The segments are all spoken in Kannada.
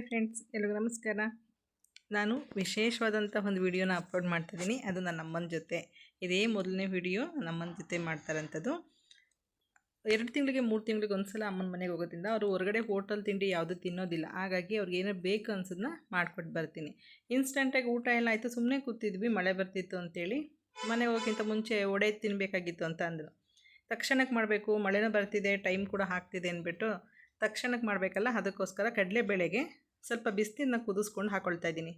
ಹಾಯ್ ಫ್ರೆಂಡ್ಸ್ ಎಲ್ಲರಿಗೂ ನಮಸ್ಕಾರ. ನಾನು ವಿಶೇಷವಾದಂಥ ಒಂದು ವಿಡಿಯೋನ ಅಪ್ಲೋಡ್ ಮಾಡ್ತಿದ್ದೀನಿ. ಅದು ನನ್ನ ಅಮ್ಮನ ಜೊತೆ. ಇದೇ ಮೊದಲನೇ ವಿಡಿಯೋ ನಮ್ಮನ ಜೊತೆ ಮಾಡ್ತಾರಂಥದ್ದು. ಎರಡು ತಿಂಗಳಿಗೆ, ಮೂರು ತಿಂಗಳಿಗೆ ಒಂದ್ಸಲ ಅಮ್ಮನ ಮನೆಗೆ ಹೋಗೋದ್ರಿಂದ ಅವರು ಹೊರಗಡೆ ಹೋಟೆಲ್ ತಿಂಡಿ ಯಾವುದು ತಿನ್ನೋದಿಲ್ಲ. ಹಾಗಾಗಿ ಅವ್ರಿಗೆ ಏನೋ ಬೇಕು ಅನ್ಸೋದನ್ನ ಮಾಡ್ಕೊಟ್ಟು ಬರ್ತೀನಿ. ಇನ್ಸ್ಟಂಟಾಗಿ ಊಟ ಎಲ್ಲ ಆಯಿತು ಸುಮ್ಮನೆ ಕೂತಿದ್ವಿ, ಮಳೆ ಬರ್ತಿತ್ತು ಅಂತೇಳಿ. ಮನೆ ಹೋಗೋಕ್ಕಿಂತ ಮುಂಚೆ ಒಡೆ ತಿನ್ನಬೇಕಾಗಿತ್ತು ಅಂತ ಅಂದರು. ತಕ್ಷಣಕ್ಕೆ ಮಾಡಬೇಕು, ಮಳೆನೂ ಬರ್ತಿದೆ, ಟೈಮ್ ಕೂಡ ಆಗ್ತಿದೆ ಅಂದ್ಬಿಟ್ಟು ತಕ್ಷಣಕ್ಕೆ ಮಾಡಬೇಕಲ್ಲ, ಅದಕ್ಕೋಸ್ಕರ ಕಡಲೆಬೇಳೆಗೆ ಸ್ವಲ್ಪ ಬಿಸಿನೀರನ್ನ ಕುದಿಸ್ಕೊಂಡು ಹಾಕೊಳ್ತಾ ಇದ್ದೀನಿ.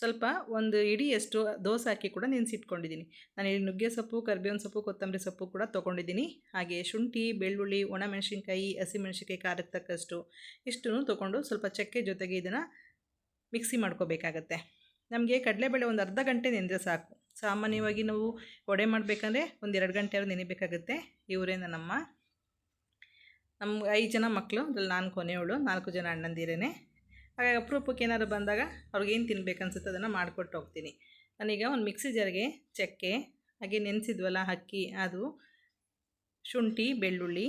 ಸ್ವಲ್ಪ ಒಂದು ಇಡಿಯಷ್ಟು ದೋಸೆ ಹಾಕಿ ಕೂಡ ನೆನೆಸಿಟ್ಕೊಂಡಿದ್ದೀನಿ. ನಾನು ಇಲ್ಲಿ ನುಗ್ಗೆ ಸೊಪ್ಪು, ಕರ್ಬೇವಿನ ಸೊಪ್ಪು, ಕೊತ್ತಂಬರಿ ಸೊಪ್ಪು ಕೂಡ ತೊಗೊಂಡಿದ್ದೀನಿ. ಹಾಗೆ ಶುಂಠಿ, ಬೆಳ್ಳುಳ್ಳಿ, ಒಣಮೆಣಸಿನ್ಕಾಯಿ, ಹಸಿಮೆಣಸಿನ್ಕಾಯಿ ಖಾರಕ್ಕೆ ತಕ್ಕಷ್ಟು ಇಷ್ಟನ್ನು ತೊಗೊಂಡು ಸ್ವಲ್ಪ ಚಕ್ಕೆ ಜೊತೆಗೆ ಇದನ್ನು ಮಿಕ್ಸಿ ಮಾಡ್ಕೋಬೇಕಾಗತ್ತೆ. ನಮಗೆ ಕಡಲೆಬೇಳೆ ಒಂದು ಅರ್ಧ ಗಂಟೆ ನೆನೆದ್ರೆ ಸಾಕು. ಸಾಮಾನ್ಯವಾಗಿ ನಾವು ವಡೆ ಮಾಡಬೇಕಂದ್ರೆ ಒಂದು ಎರಡು ಗಂಟೆ ಅವ್ರು ನೆನೆಬೇಕಾಗುತ್ತೆ. ಇವರೇ ನನ್ನಮ್ಮ ನಮ್ಮ ಐದು ಜನ ಮಕ್ಕಳು ಅದ್ರಲ್ಲಿ ನಾನು ಕೊನೆಯವಳು, ನಾಲ್ಕು ಜನ ಅಣ್ಣಂದಿರೇನೆ. ಹಾಗಾಗಿ ಅಪರೂಪಕ್ಕೆ ಏನಾದ್ರು ಬಂದಾಗ ಅವ್ರಿಗೇನು ತಿನ್ಬೇಕು ಅನ್ಸುತ್ತೆ ಅದನ್ನು ಮಾಡಿಕೊಟ್ಟು ಹೋಗ್ತೀನಿ. ನಾನೀಗ ಒಂದು ಮಿಕ್ಸಿ ಜರ್ಗೆ ಚಕ್ಕೆ, ಹಾಗೆ ನೆನೆಸಿದ್ವಲ್ಲ ಅಕ್ಕಿ, ಅದು, ಶುಂಠಿ, ಬೆಳ್ಳುಳ್ಳಿ,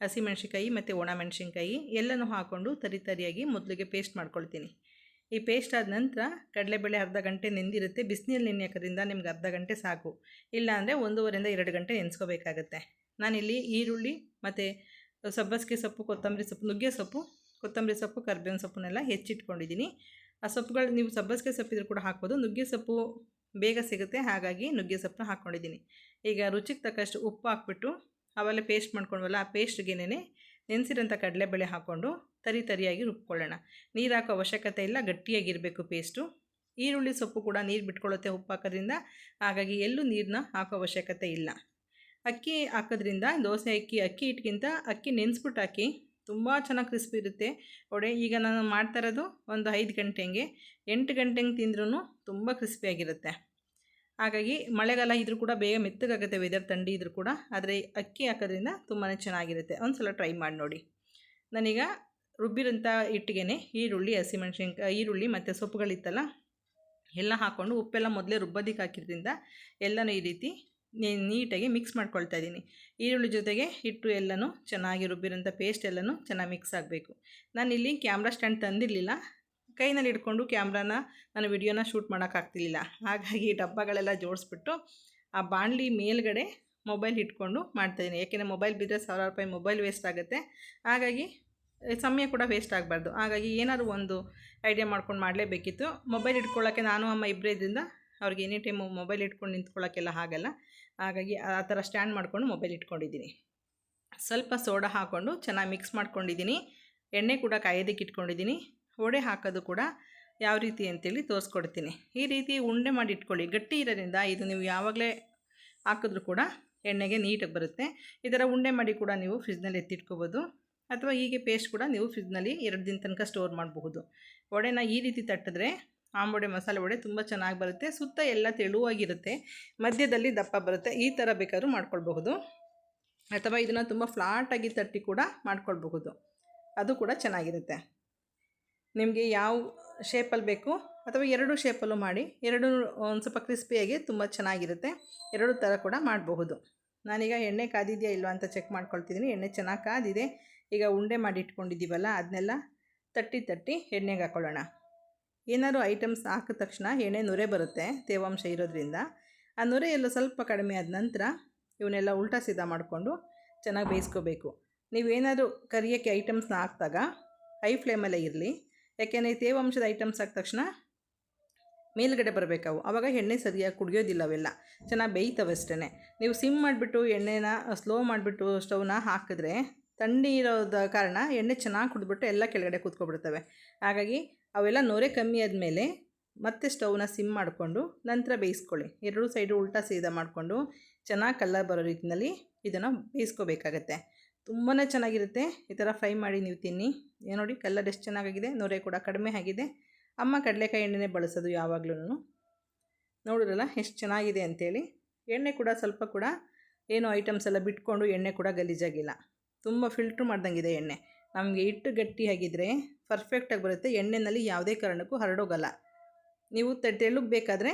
ಹಸಿಮೆಣ್ಸಿನ್ಕಾಯಿ ಮತ್ತು ಒಣ ಮೆಣಸಿನ್ಕಾಯಿ ಎಲ್ಲನೂ ಹಾಕ್ಕೊಂಡು ತರಿ ತರಿಯಾಗಿ ಮೊದಲಿಗೆ ಪೇಸ್ಟ್ ಮಾಡ್ಕೊಳ್ತೀನಿ. ಈ ಪೇಸ್ಟ್ ಆದ ನಂತರ ಕಡಲೆಬೇಳೆ ಅರ್ಧ ಗಂಟೆ ನೆಂದಿರುತ್ತೆ. ಬಿಸಿನೀರು ನೆನೆಯೋಕ್ರಿಂದ ನಿಮ್ಗೆ ಅರ್ಧ ಗಂಟೆ ಸಾಕು. ಇಲ್ಲಾಂದರೆ ಒಂದೂವರೆಯಿಂದ ಎರಡು ಗಂಟೆ ನೆನೆಸ್ಕೋಬೇಕಾಗತ್ತೆ. ನಾನಿಲ್ಲಿ ಈರುಳ್ಳಿ ಮತ್ತು ಸಬ್ಬಸಿಗೆ ಸೊಪ್ಪು, ಕೊತ್ತಂಬರಿ ಸೊಪ್ಪು, ನುಗ್ಗೆ ಸೊಪ್ಪು ಕೊತ್ತಂಬರಿ ಸೊಪ್ಪು, ಕರ್ಬೇವಿನ ಸೊಪ್ಪನ್ನೆಲ್ಲ ಹೆಚ್ಚಿಟ್ಕೊಂಡಿದ್ದೀನಿ. ಆ ಸೊಪ್ಪುಗಳು ನೀವು ಸಬ್ಬಸಿಗೆ ಸೊಪ್ಪಿದ್ರು ಕೂಡ ಹಾಕ್ಬೋದು. ನುಗ್ಗೆ ಸೊಪ್ಪು ಬೇಗ ಸಿಗುತ್ತೆ. ಹಾಗಾಗಿ ನುಗ್ಗೆ ಸೊಪ್ಪನ್ನ ಹಾಕ್ಕೊಂಡಿದ್ದೀನಿ. ಈಗ ರುಚಿಗೆ ತಕ್ಕಷ್ಟು ಉಪ್ಪು ಹಾಕ್ಬಿಟ್ಟು ಅವೆಲ್ಲ ಪೇಸ್ಟ್ ಮಾಡ್ಕೊಂಡ್ವಲ್ಲ, ಆ ಪೇಸ್ಟ್ಗೆನೇ ನೆನೆಸಿರೋಂಥ ಕಡಲೆಬೇಳೆ ಹಾಕ್ಕೊಂಡು ತರಿ ತರಿಯಾಗಿ ರುಬ್ಕೊಳ್ಳೋಣ. ನೀರು ಹಾಕೋ ಅವಶ್ಯಕತೆ ಇಲ್ಲ, ಗಟ್ಟಿಯಾಗಿರಬೇಕು ಪೇಸ್ಟು. ಈರುಳ್ಳಿ ಸೊಪ್ಪು ಕೂಡ ನೀರು ಬಿಟ್ಕೊಳ್ಳುತ್ತೆ ಉಪ್ಪು ಹಾಕೋದ್ರಿಂದ. ಹಾಗಾಗಿ ಎಲ್ಲೂ ನೀರನ್ನ ಹಾಕೋ ಅವಶ್ಯಕತೆ ಇಲ್ಲ. ಅಕ್ಕಿ ಹಾಕೋದ್ರಿಂದ, ದೋಸೆ ಅಕ್ಕಿ ಅಕ್ಕಿ ಹಿಟ್ಟಿಗಿಂತ ಅಕ್ಕಿ ನೆನೆಸ್ಬಿಟ್ಟು ಹಾಕಿ ತುಂಬ ಚೆನ್ನಾಗಿ ಕ್ರಿಸ್ಪಿ ಇರುತ್ತೆ. ಒಡೆ ಈಗ ನಾನು ಮಾಡ್ತಾ ಇರೋದು ಒಂದು ಐದು ಗಂಟೆ ಹಂಗೆ ಎಂಟು ಗಂಟೆ ಹಂಗೆ ತಿಂದ್ರೂ ತುಂಬ ಕ್ರಿಸ್ಪಿಯಾಗಿರುತ್ತೆ ಹಾಗಾಗಿ ಮಳೆಗಾಲ ಇದ್ರೂ ಕೂಡ ಬೇಗ ಮೆತ್ತಗಾಗುತ್ತೆ ವೆದರ್ ಥಂಡಿ ಇದ್ರೂ ಕೂಡ. ಆದರೆ ಅಕ್ಕಿ ಹಾಕೋದ್ರಿಂದ ತುಂಬಾ ಚೆನ್ನಾಗಿರುತ್ತೆ. ಒಂದು ಸಲ ಟ್ರೈ ಮಾಡಿ ನೋಡಿ. ನಾನೀಗ ರುಬ್ಬಿರೋಂಥ ಹಿಟ್ಟಿಗೆ ಈರುಳ್ಳಿ, ಹಸಿಮೆಣ್ಸಿನ್ಕಾಯಿ, ಈರುಳ್ಳಿ ಮತ್ತು ಸೊಪ್ಪುಗಳಿತ್ತಲ್ಲ, ಎಲ್ಲ ಹಾಕ್ಕೊಂಡು ಉಪ್ಪೆಲ್ಲ ಮೊದಲೇ ರುಬ್ಬೋದಕ್ಕೆ ಹಾಕಿದ್ರಿಂದ ಎಲ್ಲನೂ ಈ ರೀತಿ ನೀಟಾಗಿ ಮಿಕ್ಸ್ ಮಾಡ್ಕೊಳ್ತಾ ಇದ್ದೀನಿ. ಈರುಳ್ಳಿ ಜೊತೆಗೆ ಹಿಟ್ಟು ಎಲ್ಲನೂ ಚೆನ್ನಾಗಿ ರುಬ್ಬಿರೋಂಥ ಪೇಸ್ಟ್ ಎಲ್ಲನೂ ಚೆನ್ನಾಗಿ ಮಿಕ್ಸ್ ಆಗಬೇಕು. ನಾನಿಲ್ಲಿ ಕ್ಯಾಮ್ರಾ ಸ್ಟ್ಯಾಂಡ್ ತಂದಿರಲಿಲ್ಲ. ಕೈನಲ್ಲಿ ಹಿಡ್ಕೊಂಡು ಕ್ಯಾಮ್ರಾನ ನಾನು ವಿಡಿಯೋನ ಶೂಟ್ ಮಾಡೋಕ್ಕಾಗ್ತಿರ್ಲಿಲ್ಲ. ಹಾಗಾಗಿ ಡಬ್ಬಗಳೆಲ್ಲ ಜೋಡಿಸ್ಬಿಟ್ಟು ಆ ಬಾಣಲಿ ಮೇಲ್ಗಡೆ ಮೊಬೈಲ್ ಇಟ್ಕೊಂಡು ಮಾಡ್ತಾಯಿದ್ದೀನಿ ಏಕೆಂದರೆ ಮೊಬೈಲ್ ಬಿದ್ದರೆ ಸಾವಿರ ರೂಪಾಯಿ ಮೊಬೈಲ್ ವೇಸ್ಟ್ ಆಗುತ್ತೆ. ಹಾಗಾಗಿ ಸಮಯ ಕೂಡ ವೇಸ್ಟ್ ಆಗಬಾರ್ದು. ಹಾಗಾಗಿ ಏನಾದರೂ ಒಂದು ಐಡಿಯಾ ಮಾಡ್ಕೊಂಡು ಮಾಡಲೇಬೇಕಿತ್ತು. ಮೊಬೈಲ್ ಇಟ್ಕೊಳ್ಳೋಕ್ಕೆ ನಾನು, ಅಮ್ಮ ಇಬ್ಬರೇ ಇದರಿಂದ ಅವ್ರಿಗೆ ಎನಿ ಟೈಮು ಮೊಬೈಲ್ ಇಟ್ಕೊಂಡು ನಿಂತ್ಕೊಳ್ಳೋಕ್ಕೆಲ್ಲ ಆಗಲ್ಲ ಹಾಗಾಗಿ ಆ ಥರ ಸ್ಟ್ಯಾಂಡ್ ಮಾಡಿಕೊಂಡು ಮೊಬೈಲ್ ಇಟ್ಕೊಂಡಿದ್ದೀನಿ. ಸ್ವಲ್ಪ ಸೋಡಾ ಹಾಕ್ಕೊಂಡು ಚೆನ್ನಾಗಿ ಮಿಕ್ಸ್ ಮಾಡ್ಕೊಂಡಿದ್ದೀನಿ. ಎಣ್ಣೆ ಕೂಡ ಕಾಯೋದಕ್ಕೆ ಇಟ್ಕೊಂಡಿದ್ದೀನಿ. ವಡೆ ಹಾಕೋದು ಕೂಡ ಯಾವ ರೀತಿ ಅಂತೇಳಿ ತೋರಿಸ್ಕೊಡ್ತೀನಿ. ಈ ರೀತಿ ಉಂಡೆ ಮಾಡಿ ಇಟ್ಕೊಳ್ಳಿ. ಗಟ್ಟಿ ಇರೋದ್ರಿಂದ ಇದು ನೀವು ಯಾವಾಗಲೇ ಹಾಕಿದ್ರೂ ಕೂಡ ಎಣ್ಣೆಗೆ ನೀಟಾಗಿ ಬರುತ್ತೆ. ಈ ಥರ ಉಂಡೆ ಮಾಡಿ ಕೂಡ ನೀವು ಫ್ರಿಜ್ನಲ್ಲಿ ಎತ್ತಿಟ್ಕೋಬೋದು. ಅಥವಾ ಹೀಗೆ ಪೇಸ್ಟ್ ಕೂಡ ನೀವು ಫ್ರಿಜ್ನಲ್ಲಿ ಎರಡು ದಿನ ತನಕ ಸ್ಟೋರ್ ಮಾಡಬಹುದು. ವಡೆನ ಈ ರೀತಿ ತಟ್ಟಿದ್ರೆ ಆಂಬೊಡೆ ಮಸಾಲೆ ವಡೆ ತುಂಬ ಚೆನ್ನಾಗಿ ಬರುತ್ತೆ. ಸುತ್ತ ಎಲ್ಲ ತೆಳುವಾಗಿರುತ್ತೆ. ಮಧ್ಯದಲ್ಲಿ ದಪ್ಪ ಬರುತ್ತೆ. ಈ ಥರ ಬೇಕಾದರೂ ಮಾಡ್ಕೊಳ್ಬಹುದು. ಅಥವಾ ಇದನ್ನು ತುಂಬ ಫ್ಲಾಟಾಗಿ ತಟ್ಟಿ ಕೂಡ ಮಾಡ್ಕೊಳ್ಬಹುದು. ಅದು ಕೂಡ ಚೆನ್ನಾಗಿರುತ್ತೆ. ನಿಮಗೆ ಯಾವ ಶೇಪಲ್ಲಿ ಬೇಕು ಅಥವಾ ಎರಡು ಶೇಪಲ್ಲೂ ಮಾಡಿ, ಎರಡು ಒಂದು ಸ್ವಲ್ಪ ಕ್ರಿಸ್ಪಿಯಾಗಿ ತುಂಬ ಚೆನ್ನಾಗಿರುತ್ತೆ. ಎರಡು ಥರ ಕೂಡ ಮಾಡಬಹುದು. ನಾನೀಗ ಎಣ್ಣೆ ಕಾದಿದೆಯಾ ಇಲ್ವಾ ಅಂತ ಚೆಕ್ ಮಾಡ್ಕೊಳ್ತಿದ್ದೀನಿ ಎಣ್ಣೆ ಚೆನ್ನಾಗಿ ಕಾದಿದೆ. ಈಗ ಉಂಡೆ ಮಾಡಿ ಇಟ್ಕೊಂಡಿದ್ದೀವಲ್ಲ ಅದನ್ನೆಲ್ಲ ತಟ್ಟಿ ತಟ್ಟಿ ಎಣ್ಣೆಗೆ ಹಾಕ್ಕೊಳ್ಳೋಣ ಏನಾದ್ರು ಐಟಮ್ಸ್ ಹಾಕಿದ ತಕ್ಷಣ ಎಣ್ಣೆ ನೊರೆ ಬರುತ್ತೆ ತೇವಾಂಶ ಇರೋದ್ರಿಂದ. ಆ ನೊರೆ ಎಲ್ಲ ಸ್ವಲ್ಪ ಕಡಿಮೆ ಆದ ನಂತರ ಇವನ್ನೆಲ್ಲ ಉಲ್ಟಾ ಸಿದ್ಧ ಮಾಡಿಕೊಂಡು ಚೆನ್ನಾಗಿ ಬೇಯಿಸ್ಕೋಬೇಕು. ನೀವೇನಾದರೂ ಕರಿಯೋಕ್ಕೆ ಐಟಮ್ಸ್ನ ಹಾಕಿದಾಗ ಹೈ ಫ್ಲೇಮಲ್ಲೇ ಇರಲಿ. ಯಾಕೆಂದರೆ ತೇವಾಂಶದ ಐಟಮ್ಸ್ ಹಾಕಿದ ತಕ್ಷಣ ಮೇಲುಗಡೆ ಬರಬೇಕವು. ಆವಾಗ ಎಣ್ಣೆ ಸರಿಯಾಗಿ ಕುಡಿಯೋದಿಲ್ಲ ಅವೆಲ್ಲ. ಚೆನ್ನಾಗಿ ಬೇಯ್ತವೆ ಅಷ್ಟೇ ನೀವು ಸಿಮ್ ಮಾಡಿಬಿಟ್ಟು ಎಣ್ಣೆನ ಸ್ಲೋ ಮಾಡಿಬಿಟ್ಟು ಸ್ಟವ್ನ ಹಾಕಿದ್ರೆ ಇರೋದ ಕಾರಣ ಎಣ್ಣೆ ಚೆನ್ನಾಗಿ ಕುಡಿದ್ಬಿಟ್ಟು ಎಲ್ಲ ಕೆಳಗಡೆ ಕೂತ್ಕೊಬಿಡ್ತವೆ. ಹಾಗಾಗಿ ಅವೆಲ್ಲ ನೊರೆ ಕಮ್ಮಿ ಆದಮೇಲೆ ಮತ್ತೆ ಸ್ಟೌವ್ನ ಸಿಮ್ ಮಾಡಿಕೊಂಡು ನಂತರ ಬೇಯಿಸ್ಕೊಳ್ಳಿ. ಎರಡೂ ಸೈಡು ಉಲ್ಟಾ ಸೀದಾ ಮಾಡಿಕೊಂಡು ಚೆನ್ನಾಗಿ ಕಲ್ಲರ್ ಬರೋ ರೀತಿಯಲ್ಲಿ ಇದನ್ನು ಬೇಯಿಸ್ಕೋಬೇಕಾಗತ್ತೆ. ತುಂಬಾ ಚೆನ್ನಾಗಿರುತ್ತೆ. ಈ ಥರ ಫ್ರೈ ಮಾಡಿ ನೀವು ತಿನ್ನಿ. ನೋಡಿ ಕಲ್ಲರ್ ಎಷ್ಟು ಚೆನ್ನಾಗಿದೆ ನೊರೆ ಕೂಡ ಕಡಿಮೆ ಆಗಿದೆ. ಅಮ್ಮ ಕಡಲೆಕಾಯಿ ಎಣ್ಣೆನೇ ಬಳಸೋದು ಯಾವಾಗಲೂ ನೋಡಿದ್ರಲ್ಲ ಎಷ್ಟು ಚೆನ್ನಾಗಿದೆ ಅಂಥೇಳಿ ಎಣ್ಣೆ ಕೂಡ ಸ್ವಲ್ಪ ಕೂಡ ಏನು ಐಟಮ್ಸ್ ಎಲ್ಲ ಬಿಟ್ಕೊಂಡು ಎಣ್ಣೆ ಕೂಡ ಗಲೀಜಾಗಿಲ್ಲ. ತುಂಬ ಫಿಲ್ಟ್ರ್ ಮಾಡ್ದಂಗಿದೆ ಎಣ್ಣೆ. ನಮಗೆ ಹಿಟ್ಟು ಗಟ್ಟಿಯಾಗಿದ್ದರೆ ಪರ್ಫೆಕ್ಟಾಗಿ ಬರುತ್ತೆ. ಎಣ್ಣೆಯಲ್ಲಿ ಯಾವುದೇ ಕಾರಣಕ್ಕೂ ಹರಡೋಗಲ್ಲ. ನೀವು ತೆಳ್ಳಗೆ ಬೇಕಾದರೆ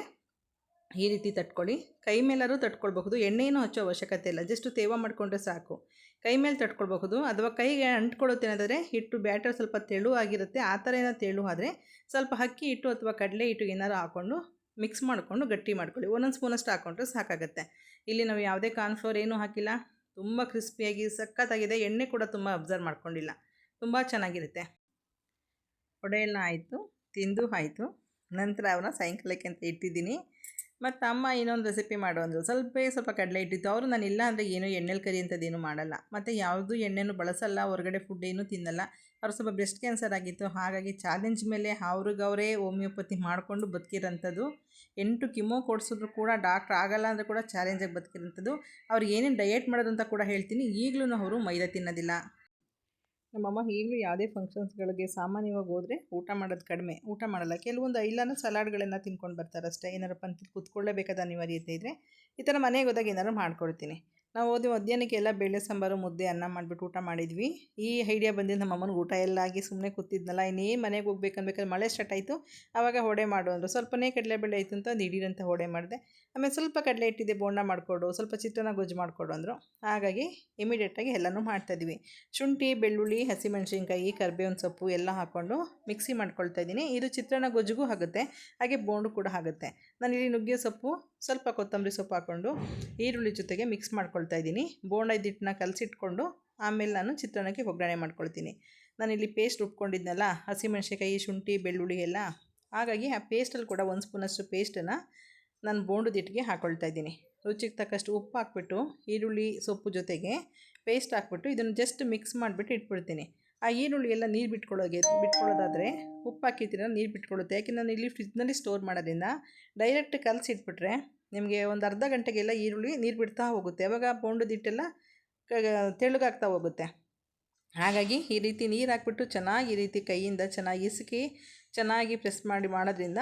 ಈ ರೀತಿ ತಟ್ಕೊಳ್ಳಿ. ಕೈ ಮೇಲಾದ್ರೂ ತಟ್ಕೊಳ್ಬಹುದು. ಎಣ್ಣೆಯೂ ಹಚ್ಚೋ ಅವಶ್ಯಕತೆ ಇಲ್ಲ. ಜಸ್ಟ್ ತೇವ ಮಾಡಿಕೊಂಡ್ರೆ ಸಾಕು. ಕೈ ಮೇಲೆ ತಟ್ಕೊಳ್ಬಹುದು. ಅಥವಾ ಕೈಗೆ ಅಂಟ್ಕೊಳ್ಳುತ್ತೇನಾದರೆ ಹಿಟ್ಟು ಬ್ಯಾಟರ್ ಸ್ವಲ್ಪ ತೆಳು ಆಗಿರುತ್ತೆ. ಆ ಥರ ಏನೋ ತೆಳು ಆದರೆ ಸ್ವಲ್ಪ ಅಕ್ಕಿ ಹಿಟ್ಟು ಅಥವಾ ಕಡಲೆ ಹಿಟ್ಟು ಏನಾದ್ರು ಹಾಕ್ಕೊಂಡು ಮಿಕ್ಸ್ ಮಾಡಿಕೊಂಡು ಗಟ್ಟಿ ಮಾಡ್ಕೊಳ್ಳಿ. ಒಂದೊಂದು ಸ್ಪೂನಷ್ಟು ಹಾಕ್ಕೊಂಡ್ರೆ ಸಾಕಾಗುತ್ತೆ. ಇಲ್ಲಿ ನಾವು ಯಾವುದೇ ಕಾರ್ನ್ಫ್ಲೋರ್ ಏನೂ ಹಾಕಿಲ್ಲ. ತುಂಬ ಕ್ರಿಸ್ಪಿಯಾಗಿ, ಸಖತ್ತಾಗಿದೆ. ಎಣ್ಣೆ ಕೂಡ ತುಂಬ ಅಬ್ಸರ್ವ್ ಮಾಡ್ಕೊಂಡಿಲ್ಲ. ತುಂಬ ಚೆನ್ನಾಗಿರುತ್ತೆ. ವಡೆ ಎಲ್ಲ ಆಯಿತು, ತಿಂದು ಆಯಿತು. ನಂತರ ಅವನ್ನ ಸಾಯಂಕಾಲಕ್ಕೆ ಅಂತ ಇಟ್ಟಿದ್ದೀನಿ. ಮತ್ತು ಅಮ್ಮ ಇನ್ನೊಂದು ರೆಸಿಪಿ ಮಾಡುವಂದ್ರು ಸ್ವಲ್ಪ ಸ್ವಲ್ಪ ಕಡಲೆ ಇಟ್ಟಿತ್ತು. ಅವರು ನಾನು ಇಲ್ಲ ಅಂದರೆ ಏನು ಎಣ್ಣೆಲಿ ಕರಿ ಅಂಥದ್ದೇನು ಮಾಡಲ್ಲ. ಮತ್ತು ಯಾವುದೂ ಎಣ್ಣೆನೂ ಬಳಸಲ್ಲ, ಹೊರಗಡೆ ಫುಡ್ ಏನೂ ತಿನ್ನಲ್ಲ. ಅವ್ರು ಸ್ವಲ್ಪ ಬ್ರೆಸ್ಟ್ ಕ್ಯಾನ್ಸರ್ ಆಗಿತ್ತು. ಹಾಗಾಗಿ ಚಾಲೆಂಜ್ ಮೇಲೆ ಅವ್ರಿಗವರೇ ಹೋಮಿಯೋಪತಿ ಮಾಡಿಕೊಂಡು ಬದುಕಿರೋಂಥದ್ದು ಎಂಟು ಕಿಮೋ ಕೊಡಿಸಿದ್ರು ಕೂಡ ಡಾಕ್ಟ್ರ್ ಆಗಲ್ಲ ಅಂದರೆ ಕೂಡ ಚಾಲೆಂಜಾಗಿ ಬದುಕಿರೋಂಥದ್ದು ಅವ್ರಿಗೆ ಏನೇನು ಡಯೆಟ್ ಮಾಡೋದು ಅಂತ ಕೂಡ ಹೇಳ್ತೀನಿ. ಈಗಲೂ ಅವರು ಮೈದಾ ತಿನ್ನೋದಿಲ್ಲ. ನಮ್ಮಮ್ಮ ಈಗಲೂ ಯಾವುದೇ ಫಂಕ್ಷನ್ಸ್ಗಳಿಗೆ ಸಾಮಾನ್ಯವಾಗಿ ಹೋದರೆ ಊಟ ಮಾಡೋದು ಕಡಿಮೆ. ಊಟ ಮಾಡಲ್ಲ. ಕೆಲವೊಂದು ಇಲ್ಲನೂ ಸಲಾಡ್ಗಳನ್ನು ತಿನ್ಕೊಂಡು ಬರ್ತಾರೆ ಅಷ್ಟೇ ಏನಾರಪ್ಪ ಅಂತ ಕೂತ್ಕೊಳ್ಳೇಬೇಕಾದ ಅನಿವಾರ್ಯತೆ ಇದ್ದರೆ ಈ ಥರ ಮನೆಗೆ ಹೋದಾಗ ಏನಾದ್ರು ಮಾಡ್ಕೊಡ್ತೀನಿ. ನಾವು ಓದಿ ಮಧ್ಯಾಹ್ನಕ್ಕೆ ಎಲ್ಲ ಬೇಳೆ ಸಾಂಬಾರು, ಮುದ್ದೆ, ಅನ್ನ ಮಾಡಿಬಿಟ್ಟು ಊಟ ಮಾಡಿದ್ವಿ. ಈ ಐಡಿಯಾ ಬಂದಿದ್ದು ನಮ್ಮ ಅಮ್ಮನಿಗೆ ಊಟ ಎಲ್ಲ ಆಗಿ ಸುಮ್ಮನೆ ಕೂತಿದ್ನಲ್ಲ ಇನ್ನೇನು ಮನೆಗೆ ಹೋಗ್ಬೇಕನ್ಬೇಕಾದ್ರೆ ಮಳೆ ಸ್ಟಾರ್ಟ್ ಆಯಿತು. ಆವಾಗ ಹೊಡೆ ಮಾಡು ಅಂದರು. ಸ್ವಲ್ಪನೇ ಕಡಲೆಬೇಳೆ ಆಯಿತು ಅಂತ ದಿಢೀರಂತ ಹೊಡೆ ಮಾಡಿದೆ. ಆಮೇಲೆ ಸ್ವಲ್ಪ ಕಡಲೆ ಇಟ್ಟಿದ್ದೆ ಬೋಂಡ ಮಾಡಿಕೊಡು, ಸ್ವಲ್ಪ ಚಿತ್ರಾನ್ನ ಗೊಜ್ಜು ಮಾಡಿಕೊಡು ಅಂದರು. ಹಾಗಾಗಿ ಇಮಿಡಿಯೇಟಾಗಿ ಎಲ್ಲನೂ ಮಾಡ್ತಾಯಿದ್ವಿ ಶುಂಠಿ, ಬೆಳ್ಳುಳ್ಳಿ, ಹಸಿಮೆಣಸಿನ್ಕಾಯಿ, ಕರ್ಬೇವಿನ ಸೊಪ್ಪು ಎಲ್ಲ ಹಾಕ್ಕೊಂಡು ಮಿಕ್ಸಿ ಮಾಡ್ಕೊಳ್ತಾ ಇದ್ದೀನಿ. ಇದು ಚಿತ್ರಾನ್ನ ಗೊಜ್ಜಿಗೂ ಆಗುತ್ತೆ, ಹಾಗೆ ಬೋಂಡು ಕೂಡ ಆಗುತ್ತೆ. ನಾನು ಇಲ್ಲಿ ನುಗ್ಗೆ ಸೊಪ್ಪು ಸ್ವಲ್ಪ ಕೊತ್ತಂಬರಿ ಸೊಪ್ಪು ಹಾಕ್ಕೊಂಡು ಈರುಳ್ಳಿ ಜೊತೆಗೆ ಮಿಕ್ಸ್ ಮಾಡ್ಕೊಳ್ತಾ ಇದ್ದೀನಿ. ಬೋಂಡ ಹಿಟ್ಟನ್ನ ಕಲಸಿಟ್ಕೊಂಡು ಆಮೇಲೆ ನಾನು ಚಿತ್ರಾನ್ನಕ್ಕೆ ಒಗ್ಗರಣೆ ಮಾಡ್ಕೊಳ್ತೀನಿ. ನಾನಿಲ್ಲಿ ಪೇಸ್ಟ್ ರುಬ್ಕೊಂಡಿದ್ನಲ್ಲ, ಹಸಿಮೆಣಸಿನ್ಕಾಯಿ, ಶುಂಠಿ, ಬೆಳ್ಳುಳ್ಳಿ ಎಲ್ಲ. ಹಾಗಾಗಿ ಆ ಪೇಸ್ಟಲ್ಲಿ ಕೂಡ ಒಂದು ಸ್ಪೂನಷ್ಟು ಪೇಸ್ಟನ್ನು ನಾನು ಬೋಂಡದ ಹಿಟ್ಟಿಗೆ ಹಾಕ್ಕೊಳ್ತಾ ಇದ್ದೀನಿ. ರುಚಿಗೆ ತಕ್ಕಷ್ಟು ಉಪ್ಪು ಹಾಕ್ಬಿಟ್ಟು, ಈರುಳ್ಳಿ ಸೊಪ್ಪು ಜೊತೆಗೆ ಪೇಸ್ಟ್ ಹಾಕ್ಬಿಟ್ಟು ಇದನ್ನು ಜಸ್ಟ್ ಮಿಕ್ಸ್ ಮಾಡಿಬಿಟ್ಟು ಇಟ್ಬಿಡ್ತೀನಿ. ಆ ಈರುಳ್ಳಿ ಎಲ್ಲ ನೀರು ಬಿಟ್ಕೊಳ್ಳೋಗೆ ಬಿಟ್ಕೊಳ್ಳೋದಾದರೆ ಉಪ್ಪು ಹಾಕಿದ್ದೀರ ನೀರು ಬಿಟ್ಕೊಳ್ಳುತ್ತೆ. ಯಾಕೆ ನಾನು ಇಲ್ಲಿ ಫ್ರಿಜ್ನಲ್ಲಿ ಸ್ಟೋರ್ ಮಾಡೋದ್ರಿಂದ ಡೈರೆಕ್ಟ್ ಕಲಸಿಟ್ಬಿಟ್ರೆ ನಿಮಗೆ ಒಂದು ಅರ್ಧ ಗಂಟೆಗೆಲ್ಲ ಈರುಳ್ಳಿ ನೀರು ಬಿಡ್ತಾ ಹೋಗುತ್ತೆ. ಅವಾಗ ಬೋಂಡದ ಹಿಟ್ಟೆಲ್ಲ ತೆಳುಗಾಗ್ತಾ ಹೋಗುತ್ತೆ. ಹಾಗಾಗಿ ಈ ರೀತಿ ನೀರು ಹಾಕ್ಬಿಟ್ಟು ಚೆನ್ನಾಗಿ ಈ ರೀತಿ ಕೈಯಿಂದ ಚೆನ್ನಾಗಿ ಇಸುಕಿ ಚೆನ್ನಾಗಿ ಪ್ರೆಸ್ ಮಾಡಿ ಮಾಡೋದ್ರಿಂದ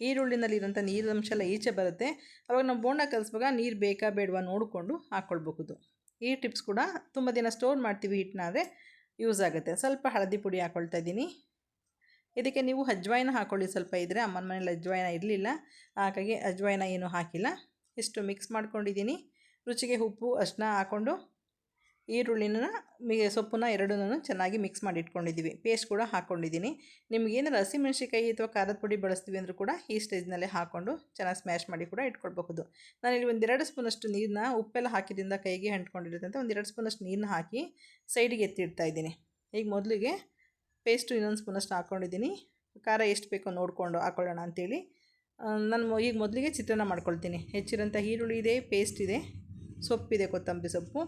ಈರುಳ್ಳಿನಲ್ಲಿರೋಂಥ ನೀರಿನಂಶ ಎಲ್ಲ ಈಚೆ ಬರುತ್ತೆ. ಅವಾಗ ನಾವು ಬೋಂಡ ಕಲಿಸುವಾಗ ನೀರು ಬೇಕಾ ಬೇಡವಾ ನೋಡಿಕೊಂಡು ಹಾಕ್ಕೊಳ್ಬಹುದು. ಈ ಟಿಪ್ಸ್ ಕೂಡ ತುಂಬ ದಿನ ಸ್ಟೋರ್ ಮಾಡ್ತೀವಿ ಹಿಟ್ಟನ್ನ ಆದರೆ ಯೂಸ್ ಆಗುತ್ತೆ. ಸ್ವಲ್ಪ ಹಳದಿ ಪುಡಿ ಹಾಕ್ಕೊಳ್ತಾ ಇದ್ದೀನಿ. ಇದಕ್ಕೆ ನೀವು ಅಜ್ವಾಯಿನ ಹಾಕ್ಕೊಳ್ಳಿ ಸ್ವಲ್ಪ ಇದ್ದರೆ ಅಮ್ಮನ ಮನೇಲಿ ಅಜ್ವಾಯಿನ ಇರಲಿಲ್ಲ. ಹಾಗಾಗಿ ಅಜ್ವಾಯಿನ ಏನು ಹಾಕಿಲ್ಲ. ಇಷ್ಟು ಮಿಕ್ಸ್ ಮಾಡ್ಕೊಂಡಿದ್ದೀನಿ. ರುಚಿಗೆ ಉಪ್ಪು ಅಷ್ಟನ್ನ ಹಾಕ್ಕೊಂಡು ಈರುಳ್ಳಿನ ಮಿ, ಸೊಪ್ಪನ್ನ ಎರಡನ್ನೂ ಚೆನ್ನಾಗಿ ಮಿಕ್ಸ್ ಮಾಡಿ ಇಟ್ಕೊಂಡಿದ್ದೀವಿ. ಪೇಸ್ಟ್ ಕೂಡ ಹಾಕ್ಕೊಂಡಿದ್ದೀನಿ ನಿಮಗೇನಾರು ಹಸಿಮೆಣ್ಸಿಕಾಯಿ ಅಥವಾ ಖಾರದ ಪುಡಿ ಬಳಸ್ತೀವಿ ಅಂದರೂ ಕೂಡ ಈ ಸ್ಟೇಜ್ನಲ್ಲೇ ಹಾಕ್ಕೊಂಡು ಚೆನ್ನಾಗಿ ಸ್ಮ್ಯಾಶ್ ಮಾಡಿ ಕೂಡ ಇಟ್ಕೊಳ್ಬಹುದು. ನಾನಿಲ್ಲಿ ಒಂದೆರಡು ಸ್ಪೂನಷ್ಟು ನೀರನ್ನ ಉಪ್ಪೆಲ್ಲ ಹಾಕಿದ್ರಿಂದ ಕೈಗೆ ಅಂಟ್ಕೊಂಡಿರುತ್ತೆ ಒಂದೆರಡು ಸ್ಪೂನಷ್ಟು ನೀರನ್ನ ಹಾಕಿ ಸೈಡಿಗೆ ಎತ್ತಿಡ್ತಾ ಇದ್ದೀನಿ. ಈಗ ಮೊದಲಿಗೆ ಪೇಸ್ಟು ಇನ್ನೊಂದು ಸ್ಪೂನಷ್ಟು ಹಾಕ್ಕೊಂಡಿದ್ದೀನಿ. ಖಾರ ಎಷ್ಟು ಬೇಕೋ ನೋಡಿಕೊಂಡು ಹಾಕ್ಕೊಳ್ಳೋಣ ಅಂಥೇಳಿ ನಾನು ಈಗ ಮೊದಲಿಗೆ ಚಿತ್ರಾನ್ನ ಮಾಡ್ಕೊಳ್ತೀನಿ. ಹೆಚ್ಚಿರೋಂಥ ಈರುಳ್ಳಿ ಇದೆ, ಪೇಸ್ಟ್ ಇದೆ, ಸೊಪ್ಪಿದೆ, ಕೊತ್ತಂಬರಿ ಸೊಪ್ಪು.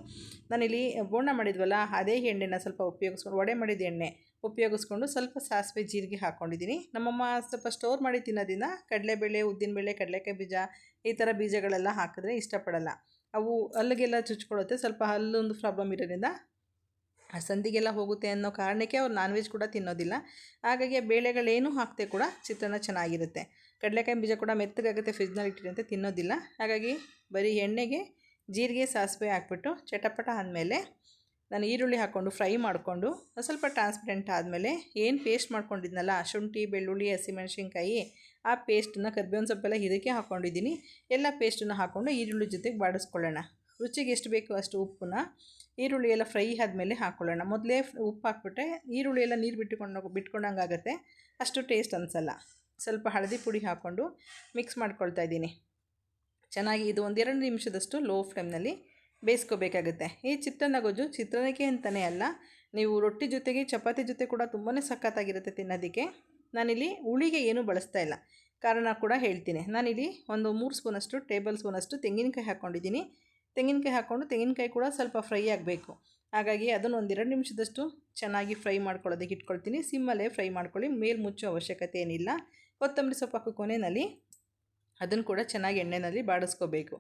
ನಾನಿಲ್ಲಿ ಬೋಂಡ ಮಾಡಿದ್ವಲ್ಲ, ಅದೇ ಎಣ್ಣೆನ ಸ್ವಲ್ಪ ಉಪಯೋಗಿಸ್ಕೊಂಡು, ವಡೆ ಮಾಡಿದ ಎಣ್ಣೆ ಉಪಯೋಗಿಸ್ಕೊಂಡು ಸ್ವಲ್ಪ ಸಾಸಿವೆ ಜೀರಿಗೆ ಹಾಕ್ಕೊಂಡಿದ್ದೀನಿ ನಮ್ಮಮ್ಮ ಸ್ವಲ್ಪ ಸ್ಟೋರ್ ಮಾಡಿ ತಿನ್ನೋದ್ರಿಂದ ಕಡಲೆಬೇಳೆ, ಉದ್ದಿನಬೇಳೆ, ಕಡಲೆಕಾಯಿ ಬೀಜ ಈ ಥರ ಬೀಜಗಳೆಲ್ಲ ಹಾಕಿದ್ರೆ ಇಷ್ಟಪಡಲ್ಲ. ಅವು ಅಲ್ಲಿಗೆಲ್ಲ ಚುಚ್ಕೊಳ್ಳುತ್ತೆ, ಸ್ವಲ್ಪ ಹಲ್ಲೊಂದು ಪ್ರಾಬ್ಲಮ್ ಇರೋದ್ರಿಂದ ಸಂದಿಗೆಲ್ಲ ಹೋಗುತ್ತೆ ಅನ್ನೋ ಕಾರಣಕ್ಕೆ ಅವ್ರು ನಾನ್ ವೆಜ್ ಕೂಡ ತಿನ್ನೋದಿಲ್ಲ. ಹಾಗಾಗಿ ಬೇಳೆಗಳೇನು ಹಾಕ್ತೆ ಕೂಡ ಚಿತ್ರಾನ್ನ ಚೆನ್ನಾಗಿರುತ್ತೆ. ಕಡಲೆಕಾಯಿ ಬೀಜ ಕೂಡ ಮೆತ್ತಗಾಗುತ್ತೆ ಫ್ರಿಜ್ನಲ್ಲಿ ಇಟ್ಟಿರಂತೆ ತಿನ್ನೋದಿಲ್ಲ. ಹಾಗಾಗಿ ಬರೀ ಎಣ್ಣೆಗೆ ಜೀರಿಗೆ, ಸಾಸಿವೆ ಹಾಕ್ಬಿಟ್ಟು ಚಟಪಟ ಆದಮೇಲೆ ನಾನು ಈರುಳ್ಳಿ ಹಾಕ್ಕೊಂಡು ಫ್ರೈ ಮಾಡಿಕೊಂಡು ಸ್ವಲ್ಪ ಟ್ರಾನ್ಸ್ಪರೆಂಟ್ ಆದಮೇಲೆ ಏನು ಪೇಸ್ಟ್ ಮಾಡ್ಕೊಂಡಿದ್ನಲ್ಲ ಶುಂಠಿ, ಬೆಳ್ಳುಳ್ಳಿ, ಹಸಿಮೆಣಸಿನ್ಕಾಯಿ, ಆ ಪೇಸ್ಟನ್ನ ಕರ್ಬೇವಿನ ಸೊಪ್ಪೆಲ್ಲ ಇದಕ್ಕೆ ಹಾಕ್ಕೊಂಡಿದ್ದೀನಿ ಎಲ್ಲ ಪೇಸ್ಟನ್ನು ಹಾಕ್ಕೊಂಡು ಈರುಳ್ಳಿ ಜೊತೆಗೆ ಬಾಡಿಸ್ಕೊಳ್ಳೋಣ. ರುಚಿಗೆ ಎಷ್ಟು ಬೇಕು ಅಷ್ಟು ಉಪ್ಪನ್ನ ಈರುಳ್ಳಿ ಎಲ್ಲ ಫ್ರೈ ಆದಮೇಲೆ ಹಾಕ್ಕೊಳ್ಳೋಣ ಮೊದಲೇ ಉಪ್ಪು ಹಾಕ್ಬಿಟ್ರೆ ಈರುಳ್ಳಿ ಎಲ್ಲ ನೀರು ಬಿಟ್ಟುಕೊಂಡು ಬಿಟ್ಕೊಂಡಂಗೆ ಆಗುತ್ತೆ. ಅಷ್ಟು ಟೇಸ್ಟ್ ಅನಿಸಲ್ಲ. ಸ್ವಲ್ಪ ಹಳದಿ ಪುಡಿ ಹಾಕ್ಕೊಂಡು ಮಿಕ್ಸ್ ಮಾಡ್ಕೊಳ್ತಾ ಇದ್ದೀನಿ. ಚೆನ್ನಾಗಿ ಇದು ಒಂದೆರಡು ನಿಮಿಷದಷ್ಟು ಲೋ ಫ್ಲೇಮ್ನಲ್ಲಿ ಬೇಯಿಸ್ಕೋಬೇಕಾಗುತ್ತೆ. ಈ ಚಿತ್ರಾನ್ನ ಗೊಜ್ಜು ಚಿತ್ರಾನ್ನಕ್ಕೆ ಅಂತಲೇ ಅಲ್ಲ, ನೀವು ರೊಟ್ಟಿ ಜೊತೆಗೆ ಚಪಾತಿ ಜೊತೆ ಕೂಡ ತುಂಬಾ ಸಖತ್ತಾಗಿರುತ್ತೆ ತಿನ್ನೋದಕ್ಕೆ. ನಾನಿಲ್ಲಿ ಹುಳಿಗೆ ಏನೂ ಬಳಸ್ತಾ ಇಲ್ಲ. ಕಾರಣ ಕೂಡ ಹೇಳ್ತೀನಿ. ನಾನಿಲ್ಲಿ ಒಂದು ಮೂರು ಸ್ಪೂನಷ್ಟು, ಟೇಬಲ್ ಸ್ಪೂನಷ್ಟು ತೆಂಗಿನಕಾಯಿ ಹಾಕ್ಕೊಂಡಿದ್ದೀನಿ ತೆಂಗಿನಕಾಯಿ ಹಾಕ್ಕೊಂಡು ತೆಂಗಿನಕಾಯಿ ಕೂಡ ಸ್ವಲ್ಪ ಫ್ರೈ ಆಗಬೇಕು. ಹಾಗಾಗಿ ಅದನ್ನು ಒಂದೆರಡು ನಿಮಿಷದಷ್ಟು ಚೆನ್ನಾಗಿ ಫ್ರೈ ಮಾಡ್ಕೊಳ್ಳೋದಕ್ಕೆ ಇಟ್ಕೊಳ್ತೀನಿ. ಸಿಮ್ಮಲ್ಲೇ ಫ್ರೈ ಮಾಡ್ಕೊಳ್ಳಿ. ಮೇಲೆ ಮುಚ್ಚೋ ಅವಶ್ಯಕತೆ ಏನಿಲ್ಲ. ಕೊತ್ತಂಬರಿ ಸೊಪ್ಪು ಹಾಕೋ ಕೊನೆಯಲ್ಲಿ ಅದನ್ನು ಕೂಡ ಚೆನ್ನಾಗಿ ಎಣ್ಣೆಯಲ್ಲಿ ಬಾಡಿಸ್ಕೋಬೇಕು.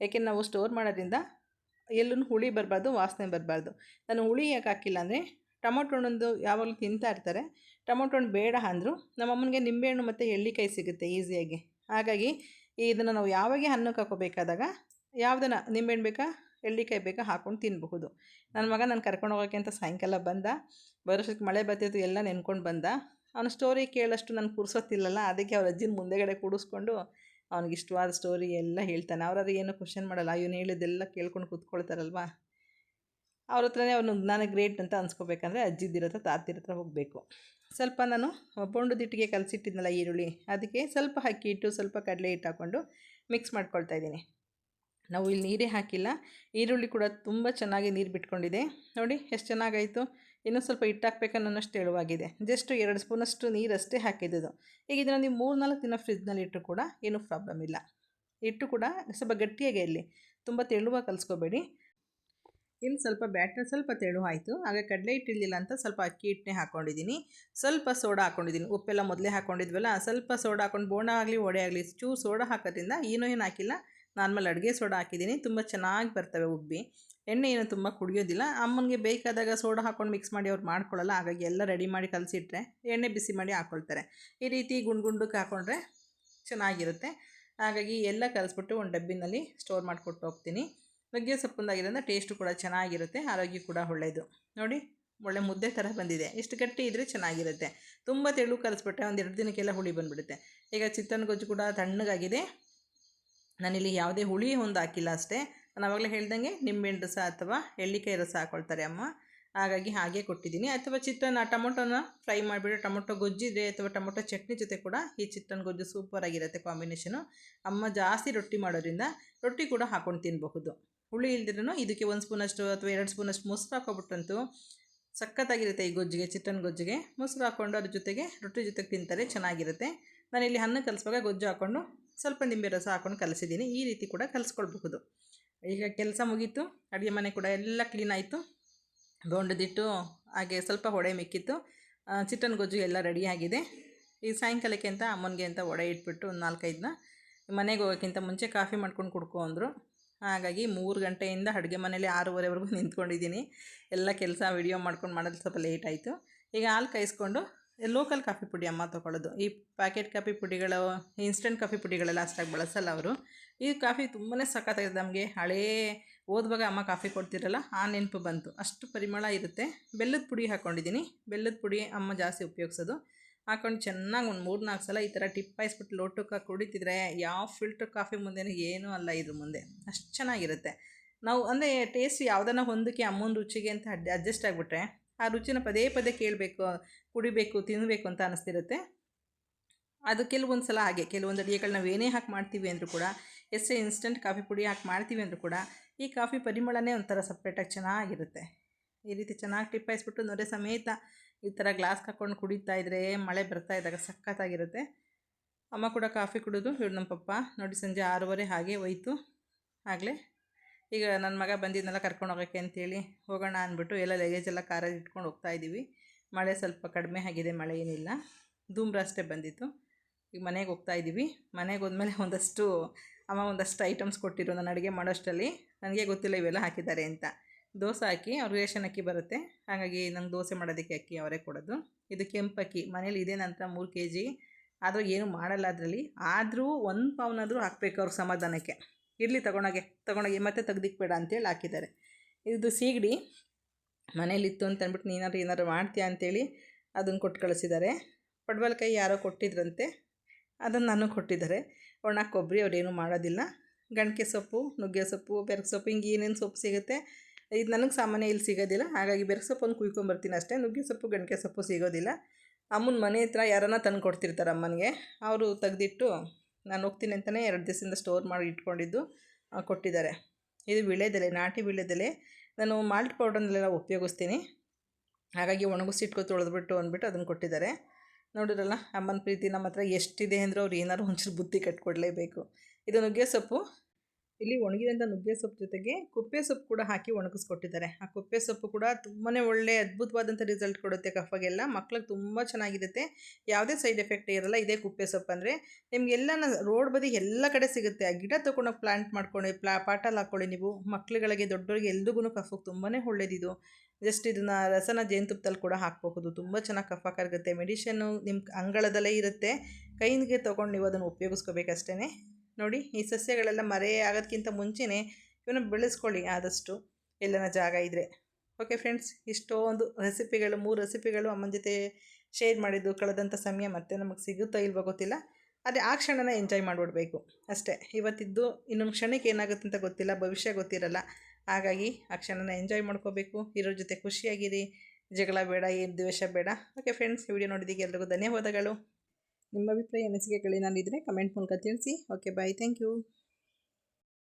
ಯಾಕೆಂದ್ರೆ ನಾವು ಸ್ಟೋರ್ ಮಾಡೋದ್ರಿಂದ ಎಲ್ಲೂ ಹುಳಿ ಬರಬಾರ್ದು, ವಾಸನೆ ಬರಬಾರ್ದು. ನಾನು ಹುಳಿ ಯಾಕೆ ಹಾಕಿಲ್ಲ ಅಂದರೆ ಟೊಮೊಟೊ ಹಣ್ಣೊಂದು ಯಾವಾಗಲೂ ತಿಂತಾ ಇರ್ತಾರೆ. ಟೊಮೊಟೊ ಹಣ್ಣು ಬೇಡ ಅಂದರು ನಮ್ಮಮ್ಮನಿಗೆ ನಿಂಬೆಹಣ್ಣು ಮತ್ತು ಎಳ್ಳಿಕಾಯಿ ಸಿಗುತ್ತೆ ಈಸಿಯಾಗಿ. ಹಾಗಾಗಿ ಇದನ್ನು ನಾವು ಯಾವಾಗೆ ಹಣ್ಣು ಹಾಕೋಬೇಕಾದಾಗ ಯಾವುದನ್ನು ನಿಂಬೆಹಣ್ಣು ಬೇಕಾ? ಎಳ್ಳಿಕಾಯಿ ಬೇಕಾ? ಹಾಕ್ಕೊಂಡು ತಿನ್ನಬಹುದು ನನ್ನ ಮಗ ನಾನು ಕರ್ಕೊಂಡು ಹೋಗೋಕ್ಕೆ ಅಂತ ಸಾಯಂಕಾಲ ಬಂದ. ಬರೋಷ್ಟಕ್ಕೆ ಮಳೆ ಬರ್ತಿತ್ತು, ಎಲ್ಲ ನೆನ್ಕೊಂಡು ಬಂದ. ಅವನ ಸ್ಟೋರಿ ಕೇಳಷ್ಟು ನಾನು ಪುರ್ಸೊತ್ತಿಲ್ಲಲ್ಲ, ಅದಕ್ಕೆ ಅವ್ರ ಅಜ್ಜಿನ ಮುಂದೆಗಡೆ ಕೂಡಿಸ್ಕೊಂಡು ಅವ್ನಿಗೆ ಇಷ್ಟವಾದ ಸ್ಟೋರಿ ಎಲ್ಲ ಹೇಳ್ತಾನೆ. ಅವ್ರಾದ್ರು ಏನು ಕ್ವಶನ್ ಮಾಡಲ್ಲ. ಇವನು ಹೇಳಿದ್ದೆಲ್ಲ ಕೇಳ್ಕೊಂಡು ಕೂತ್ಕೊಳ್ತಾರಲ್ವಾ? ಅವ್ರ ಹತ್ರನೇ ಅವನು, ನಾನು ಗ್ರೇಟ್ ಅಂತ ಅನ್ಸ್ಕೋಬೇಕಂದ್ರೆ ಅಜ್ಜಿದ್ದಿರ ಹತ್ರ, ತಾತಿರ ಹತ್ರ ಹೋಗಬೇಕು. ಸ್ವಲ್ಪ ನಾನು ದಿಟ್ಟಿಗೆ ಕಲಸಿಟ್ಟಿದ್ನಲ್ಲ ಈರುಳ್ಳಿ, ಅದಕ್ಕೆ ಸ್ವಲ್ಪ ಅಕ್ಕಿ ಹಿಟ್ಟು ಸ್ವಲ್ಪ ಕಡಲೆ ಹಿಟ್ಟು ಹಾಕ್ಕೊಂಡು ಮಿಕ್ಸ್ ಮಾಡ್ಕೊಳ್ತಾ ಇದ್ದೀನಿ. ನಾವು ಇಲ್ಲಿ ನೀರೇ ಹಾಕಿಲ್ಲ. ಈರುಳ್ಳಿ ಕೂಡ ತುಂಬ ಚೆನ್ನಾಗಿ ನೀರು ಬಿಟ್ಕೊಂಡಿದೆ. ನೋಡಿ ಎಷ್ಟು ಚೆನ್ನಾಗಾಯಿತು. ಇನ್ನೂ ಸ್ವಲ್ಪ ಹಿಟ್ಟು ಹಾಕ್ಬೇಕನ್ನೋಷ್ಟು ತೆಳುವಾಗಿದೆ. ಜಸ್ಟ್ ಎರಡು ಸ್ಪೂನಷ್ಟು ನೀರಷ್ಟೇ ಹಾಕಿದ್ದು ಈಗ ಇದನ್ನು ನೀವು ಮೂರು ನಾಲ್ಕು ದಿನ ಫ್ರಿಜ್ನಲ್ಲಿ ಇಟ್ಟರು ಕೂಡ ಏನೂ ಪ್ರಾಬ್ಲಮ್ ಇಲ್ಲ. ಇಟ್ಟು ಕೂಡ ಸ್ವಲ್ಪ ಗಟ್ಟಿಯಾಗೆ ಇಲ್ಲಿ ತುಂಬ ತೆಳುವಾಗಿ ಕಲಿಸ್ಕೋಬೇಡಿ. ಇನ್ನು ಸ್ವಲ್ಪ ಬ್ಯಾಟರ್ ಸ್ವಲ್ಪ ತೆಳು ಆಯಿತು ಹಾಗೆ ಕಡಲೆ ಹಿಟ್ಟಿರಲಿಲ್ಲ ಅಂತ ಸ್ವಲ್ಪ ಅಕ್ಕಿ ಹಿಟ್ಟನ್ನೇ ಹಾಕ್ಕೊಂಡಿದ್ದೀನಿ ಸ್ವಲ್ಪ ಸೋಡಾ ಹಾಕ್ಕೊಂಡಿದ್ದೀನಿ ಉಪ್ಪೆಲ್ಲ ಮೊದಲೇ ಹಾಕ್ಕೊಂಡಿದ್ವಲ್ಲ ಸ್ವಲ್ಪ ಸೋಡಾ ಹಾಕ್ಕೊಂಡು ಬೋಣ ಆಗಲಿ ಒಡೆ ಆಗಲಿ ಚೂ ಸೋಡಾ ಹಾಕೋದ್ರಿಂದ ಏನೂ ಏನು ಹಾಕಿಲ್ಲ. ನಾರ್ಮಲ್ ಅಡುಗೆ ಸೋಡಾ ಹಾಕಿದ್ದೀನಿ. ತುಂಬ ಚೆನ್ನಾಗಿ ಬರ್ತವೆ ಉಬ್ಬಿ. ಎಣ್ಣೆ ಏನು ತುಂಬ ಕುಡಿಯೋದಿಲ್ಲ. ಅಮ್ಮನಿಗೆ ಬೇಕಾದಾಗ ಸೋಡಾ ಹಾಕ್ಕೊಂಡು ಮಿಕ್ಸ್ ಮಾಡಿ ಅವ್ರು ಮಾಡ್ಕೊಳ್ಳಲ್ಲ. ಹಾಗಾಗಿ ಎಲ್ಲ ರೆಡಿ ಮಾಡಿ ಕಲಸಿಟ್ರೆ ಎಣ್ಣೆ ಬಿಸಿ ಮಾಡಿ ಹಾಕ್ಕೊಳ್ತಾರೆ ಈ ರೀತಿ ಗುಂಡು ಗುಂಡಕ್ಕೆ ಹಾಕ್ಕೊಂಡ್ರೆ ಚೆನ್ನಾಗಿರುತ್ತೆ. ಹಾಗಾಗಿ ಎಲ್ಲ ಕಲಿಸ್ಬಿಟ್ಟು ಒಂದು ಡಬ್ಬಿನಲ್ಲಿ ಸ್ಟೋರ್ ಮಾಡಿಕೊಟ್ಟು ಹೋಗ್ತೀನಿ. ನುಗ್ಗೆ ಸೊಪ್ಪುಂದಾಗಿರೋದ್ರಿಂದ ಟೇಸ್ಟು ಕೂಡ ಚೆನ್ನಾಗಿರುತ್ತೆ. ಆರೋಗ್ಯ ಕೂಡ ಒಳ್ಳೆಯದು ನೋಡಿ, ಒಳ್ಳೆ ಮುದ್ದೆ ಥರ ಬಂದಿದೆ. ಇಷ್ಟು ಗಟ್ಟಿ ಇದ್ದರೆ ಚೆನ್ನಾಗಿರುತ್ತೆ. ತುಂಬ ತೆಳು ಕಲಿಸ್ಬಿಟ್ರೆ ಒಂದು ಎರಡು ದಿನಕ್ಕೆಲ್ಲ ಹುಳಿ ಬಂದುಬಿಡುತ್ತೆ. ಈಗ ಚಿತ್ತನ ಗೊಜ್ಜು ಕೂಡ ತಣ್ಣಗಾಗಿದೆ. ನಾನಿಲ್ಲಿ ಯಾವುದೇ ಹುಳಿ ಒಂದು ಹಾಕಿಲ್ಲ ಅಷ್ಟೇ. ನಾನು ಆವಾಗಲೇ ಹೇಳ್ದಂಗೆ ನಿಂಬೆಹಣ್ಣು ರಸ ಅಥವಾ ಎಳ್ಳಿಕಾಯಿ ರಸ ಹಾಕೊಳ್ತಾರೆ ಅಮ್ಮ. ಹಾಗಾಗಿ ಹಾಗೆ ಕೊಟ್ಟಿದ್ದೀನಿ. ಅಥವಾ ಚಿತ್ರಾನ್ನ ಟೊಮೊಟೊನ ಫ್ರೈ ಮಾಡಿಬಿಟ್ಟು ಟೊಮೊಟೊ ಗೊಜ್ಜಿದೆ ಅಥವಾ ಟೊಮೊಟೊ ಚಟ್ನಿ ಜೊತೆ ಕೂಡ ಈ ಚಿತ್ರಾನ್ನ ಗೊಜ್ಜು ಸೂಪರಾಗಿರುತ್ತೆ ಕಾಂಬಿನೇಷನು. ಅಮ್ಮ ಜಾಸ್ತಿ ರೊಟ್ಟಿ ಮಾಡೋದ್ರಿಂದ ರೊಟ್ಟಿ ಕೂಡ ಹಾಕ್ಕೊಂಡು ತಿನ್ನಬಹುದು ಹುಳಿ ಇಲ್ದಿರೂ ಇದಕ್ಕೆ ಒಂದು ಸ್ಪೂನಷ್ಟು ಅಥವಾ ಎರಡು ಸ್ಪೂನಷ್ಟು ಮೊಸರು ಹಾಕೊಬಿಟ್ಟಂತೂ ಸಖತ್ತಾಗಿರುತ್ತೆ ಈ ಗೊಜ್ಜಿಗೆ ಚಿತ್ರನ್ ಗೊಜ್ಜಿಗೆ. ಮೊಸರು ಹಾಕ್ಕೊಂಡು ಅದ್ರ ಜೊತೆಗೆ ರೊಟ್ಟಿ ಜೊತೆಗೆ ತಿಂತಾರೆ, ಚೆನ್ನಾಗಿರುತ್ತೆ. ನಾನು ಇಲ್ಲಿ ಹಣ್ಣು ಕಲಿಸುವಾಗ ಗೊಜ್ಜು ಹಾಕ್ಕೊಂಡು ಸ್ವಲ್ಪ ನಿಂಬೆ ರಸ ಹಾಕೊಂಡು ಕಲಸಿದ್ದೀನಿ. ಈ ರೀತಿ ಕೂಡ ಕಲಿಸ್ಕೊಳ್ಬಹುದು. ಈಗ ಕೆಲಸ ಮುಗೀತು. ಅಡುಗೆ ಮನೆ ಕೂಡ ಎಲ್ಲ ಕ್ಲೀನ್ ಆಯಿತು. ಬೋಂಡದಿಟ್ಟು ಹಾಗೆ ಸ್ವಲ್ಪ ಹೊಡೆ ಮಿಕ್ಕಿತ್ತು. ಚಿಕನ್ ಗೊಜ್ಜು ಎಲ್ಲ ರೆಡಿಯಾಗಿದೆ ಈ ಸಾಯಂಕಾಲಕ್ಕೆ ಅಂತ ಅಮ್ಮನಿಗೆ ಅಂತ ಒಡೆ ಇಟ್ಬಿಟ್ಟು ಒಂದು ನಾಲ್ಕೈದನ್ನ ಮನೆಗೆ ಹೋಗೋಕ್ಕಿಂತ ಮುಂಚೆ ಕಾಫಿ ಮಾಡ್ಕೊಂಡು ಕುಡ್ಕೊ ಅಂದರು. ಹಾಗಾಗಿ ಮೂರು ಗಂಟೆಯಿಂದ ಅಡುಗೆ ಮನೇಲಿ ಆರೂವರೆವರೆಗೂ ನಿಂತ್ಕೊಂಡಿದ್ದೀನಿ. ಎಲ್ಲ ಕೆಲಸ ವಿಡಿಯೋ ಮಾಡ್ಕೊಂಡು ಮಾಡೋದು ಸ್ವಲ್ಪ ಲೇಟ್ ಆಯಿತು. ಈಗ ಹಾಲು ಕಾಯಿಸ್ಕೊಂಡು ಲೋಕಲ್ ಕಾಫಿ ಪುಡಿ ಅಮ್ಮ ತೊಗೊಳ್ಳೋದು. ಈ ಪ್ಯಾಕೆಟ್ ಕಾಫಿ ಪುಡಿಗಳು ಇನ್ಸ್ಟೆಂಟ್ ಕಾಫಿ ಪುಡಿಗಳೆಲ್ಲ ಅಷ್ಟಾಗಿ ಬಳಸಲ್ಲ ಅವರು. ಈ ಕಾಫಿ ತುಂಬಾ ಸಖತ್ತಾಗಿದೆ. ನಮಗೆ ಹಳೇ ಓದುವಾಗ ಅಮ್ಮ ಕಾಫಿ ಕೊಡ್ತಿರಲ್ಲ, ಆ ನೆನಪು ಬಂತು. ಅಷ್ಟು ಪರಿಮಳ ಇರುತ್ತೆ. ಬೆಲ್ಲದ ಪುಡಿ ಹಾಕ್ಕೊಂಡಿದ್ದೀನಿ ಬೆಲ್ಲದ ಪುಡಿ ಅಮ್ಮ ಜಾಸ್ತಿ ಉಪಯೋಗಿಸೋದು. ಹಾಕೊಂಡು ಚೆನ್ನಾಗಿ ಒಂದು ಮೂರು ನಾಲ್ಕು ಸಲ ಈ ಥರ ಟಿಪ್ ಹಾಯಿಸ್ಬಿಟ್ಟು ಲೋಟಕ್ಕೆ ಕುಡಿತಿದ್ರೆ ಯಾವ ಫಿಲ್ಟರ್ ಕಾಫಿ ಮುಂದೆನೂ ಏನೂ ಅಲ್ಲ ಇದ್ರ ಮುಂದೆ. ಅಷ್ಟು ಚೆನ್ನಾಗಿರುತ್ತೆ. ನಾವು ಅಂದರೆ ಟೇಸ್ಟ್ ಯಾವುದನ್ನ ಹೊಂದಕ್ಕೆ ಅಮ್ಮನ ರುಚಿಗೆ ಅಂತ ಅಡ್ಜಸ್ಟ್ ಆಗಿಬಿಟ್ರೆ ಆ ರುಚಿನ ಪದೇ ಪದೇ ಕೇಳಬೇಕು, ಕುಡಿಬೇಕು ತಿನ್ನಬೇಕು ಅಂತ ಅನ್ನಿಸ್ತಿರುತ್ತೆ ಅದು ಕೆಲವೊಂದು ಸಲ ಹಾಗೆ, ಕೆಲವೊಂದು ಅಡುಗೆಗಳು ನಾವು ಏನೇ ಹಾಕಿ ಮಾಡ್ತೀವಿ ಅಂದರೂ ಕೂಡ, ಎಷ್ಟೇ ಇನ್ಸ್ಟೆಂಟ್ ಕಾಫಿ ಪುಡಿ ಹಾಕಿ ಮಾಡ್ತೀವಿ ಅಂದರೂ ಕೂಡ, ಈ ಕಾಫಿ ಪರಿಮಳನೇ ಒಂಥರ ಸಪ್ರೇಟಾಗಿ ಚೆನ್ನಾಗಿರುತ್ತೆ. ಈ ರೀತಿ ಚೆನ್ನಾಗಿ ಟಿಪ್ಪಾಯಿಸ್ಬಿಟ್ಟು ನೊರೆ ಸಮೇತ ಈ ಥರ ಗ್ಲಾಸ್ ಹಾಕ್ಕೊಂಡು ಕುಡಿತಾ ಇದ್ದರೆ ಮಳೆ ಬರ್ತಾ ಇದ್ದಾಗ ಸಖತ್ತಾಗಿರುತ್ತೆ. ಅಮ್ಮ ಕೂಡ ಕಾಫಿ ಕುಡಿದು ಇವ್ರು ನಮ್ಮ ಪಪ್ಪ ನೋಡಿ ಸಂಜೆ ಆರೂವರೆ ಹಾಗೆ ಹೋಯ್ತು. ಆಗಲೇ ಈಗ ನನ್ನ ಮಗ ಬಂದಿದ್ದನ್ನೆಲ್ಲ ಕರ್ಕೊಂಡು ಹೋಗೋಕ್ಕೆ ಅಂತೇಳಿ, ಹೋಗೋಣ ಅಂದ್ಬಿಟ್ಟು ಎಲ್ಲ ಲಗೇಜ್ ಎಲ್ಲ ಕಾರಲ್ಲಿ ಇಟ್ಕೊಂಡು ಹೋಗ್ತಾ ಇದ್ದೀವಿ ಮಳೆ ಸ್ವಲ್ಪ ಕಡಿಮೆ ಆಗಿದೆ, ಮಳೆ ಏನಿಲ್ಲ. ಧೂಮ್ರ ಅಷ್ಟೇ ಬಂದಿತ್ತು. ಈಗ ಮನೆಗೆ ಹೋಗ್ತಾ ಇದ್ದೀವಿ ಮನೆಗೆ ಹೋದ್ಮೇಲೆ ಒಂದಷ್ಟು, ಅಮ್ಮ ಒಂದಷ್ಟು ಐಟಮ್ಸ್ ಕೊಟ್ಟಿರು ನಾನು ಅಡುಗೆ ಮಾಡೋಷ್ಟರಲ್ಲಿ. ನನಗೆ ಗೊತ್ತಿಲ್ಲ ಇವೆಲ್ಲ ಹಾಕಿದ್ದಾರೆ ಅಂತ. ದೋಸೆ ಹಾಕಿ, ಅವ್ರು ರೇಷನ್ ಅಕ್ಕಿ ಬರುತ್ತೆ. ಹಾಗಾಗಿ ನಂಗೆ ದೋಸೆ ಮಾಡೋದಕ್ಕೆ ಅಕ್ಕಿ ಅವರೇ ಕೊಡೋದು. ಇದು ಕೆಂಪಕ್ಕಿ ಮನೇಲಿ ಇದೆ ನಂತರ ಮೂರು ಕೆ ಜಿ ಆದರೂ ಏನು ಮಾಡಲ್ಲ ಅದರಲ್ಲಿ. ಆದರೂ ಒಂದು ಪೌನಾದರೂ ಹಾಕ್ಬೇಕು ಅವ್ರ ಸಮಾಧಾನಕ್ಕೆ. ಇರಲಿ ತಗೊಳಗೆ ತಗೊಳಗೆ, ಮತ್ತೆ ತೆಗ್ದಿಕ್ಬೇಡ ಅಂತೇಳಿ ಹಾಕಿದ್ದಾರೆ. ಇದು ಸೀಗಡಿ ಮನೇಲಿತ್ತು ಅಂತ ಅಂದ್ಬಿಟ್ಟು ನೀನಾದ್ರು ಏನಾದ್ರು ಮಾಡ್ತೀಯಾ ಅಂತೇಳಿ ಅದನ್ನು ಕೊಟ್ಟು ಕಳಿಸಿದ್ದಾರೆ. ಪಡ್ಬಲ್ಕಾಯಿ ಯಾರೋ ಕೊಟ್ಟಿದ್ರಂತೆ, ಅದನ್ನು ನಾನು ಕೊಟ್ಟಿದ್ದಾರೆ. ಒಣ, ಕೊಬ್ಬರಿ ಅವ್ರೇನು ಮಾಡೋದಿಲ್ಲ. ಗಣಕೆ ಸೊಪ್ಪು ನುಗ್ಗೆ ಸೊಪ್ಪು ಬೆರಕು ಸೊಪ್ಪು, ಹಿಂಗೆ ಏನೇನು ಸೊಪ್ಪು ಸಿಗುತ್ತೆ, ಇದು ನನಗೆ ಸಾಮಾನ್ಯ ಇಲ್ಲಿ ಸಿಗೋದಿಲ್ಲ. ಹಾಗಾಗಿ ಬೆರಕೆ ಸೊಪ್ಪನ್ನು ಕುಯ್ಕೊಂಬರ್ತೀನಿ ಅಷ್ಟೇ ನುಗ್ಗೆ ಸೊಪ್ಪು ಗಣಕೆ ಸೊಪ್ಪು ಸಿಗೋದಿಲ್ಲ. ಅಮ್ಮನ ಮನೆ ಹತ್ರ ಯಾರನ್ನ ತಂದು ಕೊಡ್ತಿರ್ತಾರೆ ಅಮ್ಮನಿಗೆ. ಅವರು ತೆಗ್ದಿಟ್ಟು ನಾನು ಹೋಗ್ತೀನಿ ಅಂತಲೇ ಎರಡು ದಿವಸದಿಂದ ಸ್ಟೋರ್ ಮಾಡಿ ಇಟ್ಕೊಂಡಿದ್ದು ಕೊಟ್ಟಿದ್ದಾರೆ. ಇದು ವಿಳೆದೆಲೆ, ನಾಟಿ ವಿಳೆದೆಲೆ. ನಾನು ಮಾಲ್ಟ್ ಪೌಡರ್ನೆಲ್ಲ ಉಪಯೋಗಿಸ್ತೀನಿ. ಹಾಗಾಗಿ ಒಣಗಿಸಿಟ್ಕೊ ತೊಳೆದ್ಬಿಟ್ಟು ಅಂದ್ಬಿಟ್ಟು ಅದನ್ನು ಕೊಟ್ಟಿದ್ದಾರೆ. ನೋಡಿರಲ್ಲ ಅಮ್ಮನ ಪ್ರೀತಿ ನಮ್ಮ ಹತ್ರ ಎಷ್ಟಿದೆ ಅಂದರೆ ಅವ್ರು ಏನಾದ್ರು ಒಂಚೂರು ಬುದ್ಧಿ ಕಟ್ಕೊಡ್ಲೇಬೇಕು. ಇದು ನುಗ್ಗೆ ಸೊಪ್ಪು ಇಲ್ಲಿ ಒಣಗಿದಂಥ ನುಗ್ಗೆ ಸೊಪ್ಪು ಜೊತೆಗೆ ಕುಪ್ಪೆ ಸೊಪ್ಪು ಕೂಡ ಹಾಕಿ ಒಣಗಿಸ್ಕೊಟ್ಟಿದ್ದಾರೆ. ಆ ಕುಪ್ಪೆ ಸೊಪ್ಪು ಕೂಡ ತುಂಬಾ ಒಳ್ಳೆ ಅದ್ಭುತವಾದಂಥ ರಿಸಲ್ಟ್ ಕೊಡುತ್ತೆ ಕಫಗೆಲ್ಲ. ಮಕ್ಳಿಗೆ ತುಂಬ ಚೆನ್ನಾಗಿರುತ್ತೆ. ಯಾವುದೇ ಸೈಡ್ ಎಫೆಕ್ಟ್ ಇರೋಲ್ಲ ಇದೇ ಕುಪ್ಪೆ ಸೊಪ್ಪು ಅಂದರೆ ನಿಮಗೆಲ್ಲ ರೋಡ್ ಬದಿ ಎಲ್ಲ ಕಡೆ ಸಿಗುತ್ತೆ. ಆ ಗಿಡ ತೊಗೊಂಡೋಗಿ ಪ್ಲಾಂಟ್ ಮಾಡ್ಕೊಂಡು ಪ್ಲಾ ಪಾಟಲ್ಲಿ ಹಾಕ್ಕೊಳ್ಳಿ ನೀವು. ಮಕ್ಳುಗಳಿಗೆ ದೊಡ್ಡವರಿಗೆ ಎಲ್ರಿಗೂ ಕಫಕ್ಕೆ ತುಂಬಾ ಒಳ್ಳೆಯದಿದು ಜಸ್ಟ್ ಇದನ್ನು ರಸನ ಜೇನುತುಪ್ಪದಲ್ಲಿ ಕೂಡ ಹಾಕ್ಬಹುದು. ತುಂಬ ಚೆನ್ನಾಗಿ ಕಫ ಕರಗುತ್ತೆ. ಮೆಡಿಷನ್ನು ನಿಮ್ಮ ಅಂಗಳದಲ್ಲೇ ಇರುತ್ತೆ. ಕೈಗೆ ತೊಗೊಂಡು ನೀವು ಅದನ್ನು ಉಪಯೋಗಿಸ್ಕೋಬೇಕಷ್ಟೇ ನೋಡಿ, ಈ ಸಸ್ಯಗಳೆಲ್ಲ ಮರೆ ಆಗೋದಕ್ಕಿಂತ ಮುಂಚೆನೇ ಇವನ್ನ ಬೆಳೆಸ್ಕೊಳ್ಳಿ ಆದಷ್ಟು ಎಲ್ಲನ ಜಾಗ ಇದ್ದರೆ ಓಕೆ ಫ್ರೆಂಡ್ಸ್ ಇಷ್ಟೊಂದು ರೆಸಿಪಿಗಳು ಮೂರು ರೆಸಿಪಿಗಳು ಅಮ್ಮನ ಜೊತೆ ಶೇರ್ ಮಾಡಿದ್ದು ಕಳೆದಂಥ ಸಮಯ ಮತ್ತೆ ನಮಗೆ ಸಿಗುತ್ತೋ ಇಲ್ವೋ ಗೊತ್ತಿಲ್ಲ. ಆದರೆ ಆ ಕ್ಷಣನ ಎಂಜಾಯ್ ಮಾಡಿಬಿಡ್ಬೇಕು. ಅಷ್ಟೇ, ಇವತ್ತಿದ್ದು ಇನ್ನೊಂದು ಕ್ಷಣಕ್ಕೆ ಏನಾಗುತ್ತೆ ಅಂತ ಗೊತ್ತಿಲ್ಲ, ಭವಿಷ್ಯ ಗೊತ್ತಿರಲ್ಲ. ಹಾಗಾಗಿ ಆ ಕ್ಷಣನ ಎಂಜಾಯ್ ಮಾಡ್ಕೋಬೇಕು. ಇರೋ ಜೊತೆ ಖುಷಿಯಾಗಿರಿ. ಜಗಳ ಬೇಡ, ಏನು ದ್ವೇಷ ಬೇಡ. ಓಕೆ ಫ್ರೆಂಡ್ಸ್ ವಿಡಿಯೋ ನೋಡಿದ್ದಕ್ಕೆ ಎಲ್ರಿಗೂ ಧನ್ಯವಾದಗಳು. ನಿಮ್ಮ ಅಭಿಪ್ರಾಯ ಅನಿಸಿಕೆಗಳೇನಾದಿದ್ದರೆ ಕಮೆಂಟ್ ಮೂಲಕ ತಿಳಿಸಿ. Okay bye thank you